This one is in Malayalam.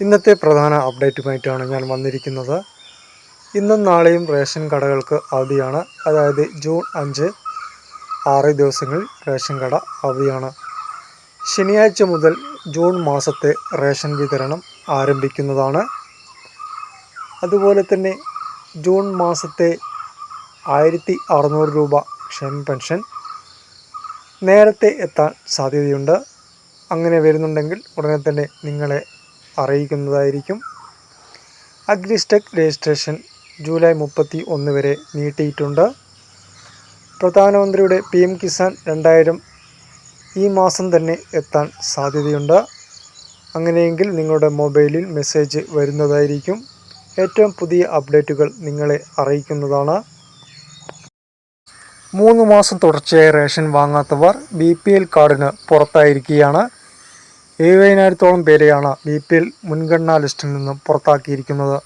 ഇന്നത്തെ പ്രധാന അപ്ഡേറ്റുമായിട്ടാണ് ഞാൻ വന്നിരിക്കുന്നത്. ഇന്നും നാളെയും റേഷൻ കടകൾക്ക് അവധിയാണ്. അതായത് ജൂൺ അഞ്ച് ആറ് ദിവസങ്ങളിൽ റേഷൻ കട അവധിയാണ്. ശനിയാഴ്ച മുതൽ ജൂൺ മാസത്തെ റേഷൻ വിതരണം ആരംഭിക്കുന്നതാണ്. അതുപോലെ തന്നെ ജൂൺ മാസത്തെ ആയിരത്തി അറുന്നൂറ് രൂപ ക്ഷേമ പെൻഷൻ നേരത്തെ എത്താൻ സാധ്യതയുണ്ട്. അങ്ങനെ വരുന്നുണ്ടെങ്കിൽ ഉടനെ തന്നെ നിങ്ങളെ അറിയിക്കുന്നതായിരിക്കും. അഗ്രിസ്റ്റെക് രജിസ്ട്രേഷൻ ജൂലൈ മുപ്പത്തി ഒന്ന് വരെ നീട്ടിയിട്ടുണ്ട്. പ്രധാനമന്ത്രിയുടെ പി എം കിസാൻ രണ്ടായിരം ഈ മാസം തന്നെ എത്താൻ സാധ്യതയുണ്ട്. അങ്ങനെയെങ്കിൽ നിങ്ങളുടെ മൊബൈലിൽ മെസ്സേജ് വരുന്നതായിരിക്കും. ഏറ്റവും പുതിയ അപ്ഡേറ്റുകൾ നിങ്ങളെ അറിയിക്കുന്നതാണ്. മൂന്ന് മാസം തുടർച്ചയായി റേഷൻ വാങ്ങാത്തവർ ബി പി എൽ കാർഡിന് പുറത്തായിരിക്കുകയാണ്. എഴുപതിനായിരത്തോളം പേരെയാണ് ബി പി എൽ മുൻഗണനാ ലിസ്റ്റിൽ നിന്നും പുറത്താക്കിയിരിക്കുന്നത്.